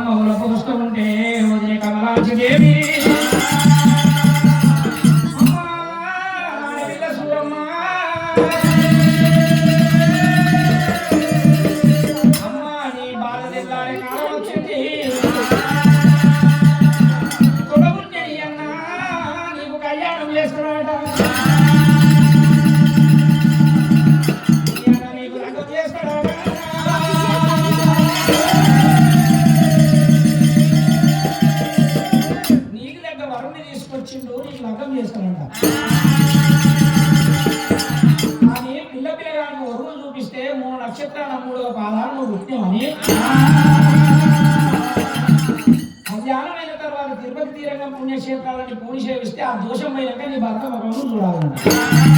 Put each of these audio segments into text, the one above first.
బ్రహ్మముల పుస్తకుంటే ఉదయ కమలాచి దేవి చేసుకున్నాడు మూడవ పాదాలను రుక్కుని మధ్యాహ్నమైన తర్వాత తిరుపతి తీరంగా పుణ్యక్షేత్రాలని పూని సేవిస్తే ఆ దోషం పోయినాక నీ భర్త మగను చూడాలన్నా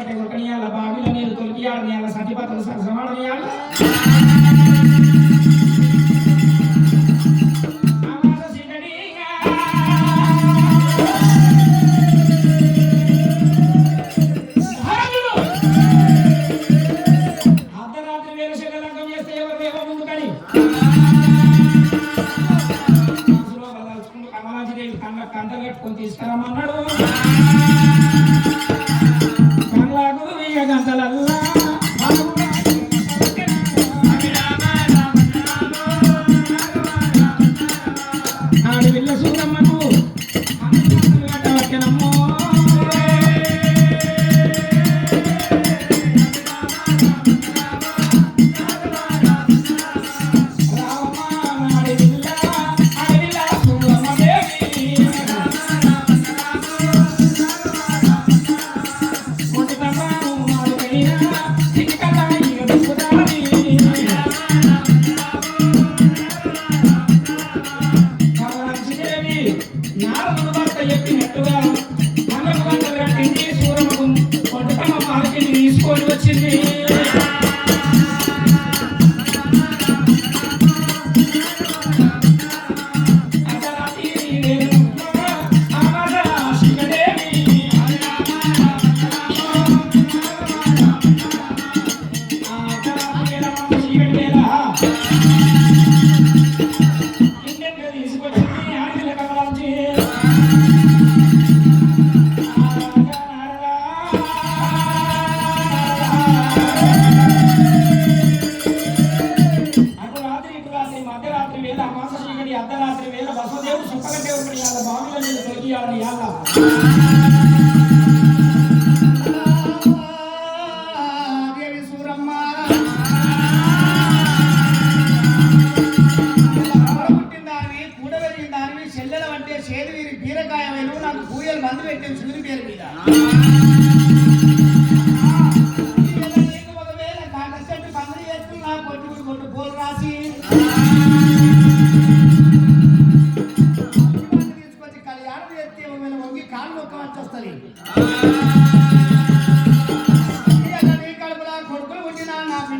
ಕಟ್ಟೆ ಕೊಟ್ಟಣಿಯಾಲ ಬಾವಿಲ ನೀರು ತೊಲಗಿಯಾಡನೆಯಾಲ ಸತಿಪತ್ರ ಸಮಾಡನೆಯಾಲ కమలాజీ కళ్ళ కంట కట్టుకొని తీసుకురమ్మన్నాడు రామయ్య గంటలల్లా అర్ధరాత్రి మధ్యరాత్రి వేళ అమాసీకటి అర్ధరాత్రి వేళ బసవదేవుడు చెప్పగట్టేవాడు ఇవాళ బావిల మీద తొలగియాలి ఇవాళ చెల్లెల అంటే చేదు వీరి బీరకాయ నాకు పూయలు మందు పెట్టాను సూర్యుని పేరు మీద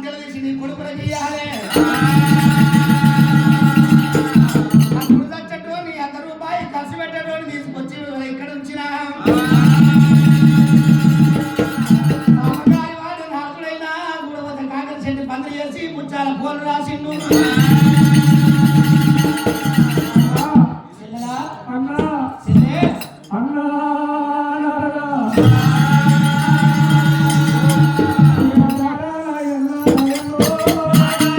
నీ కడుపులా నీ కొడుకులకు ఇవ్వాలి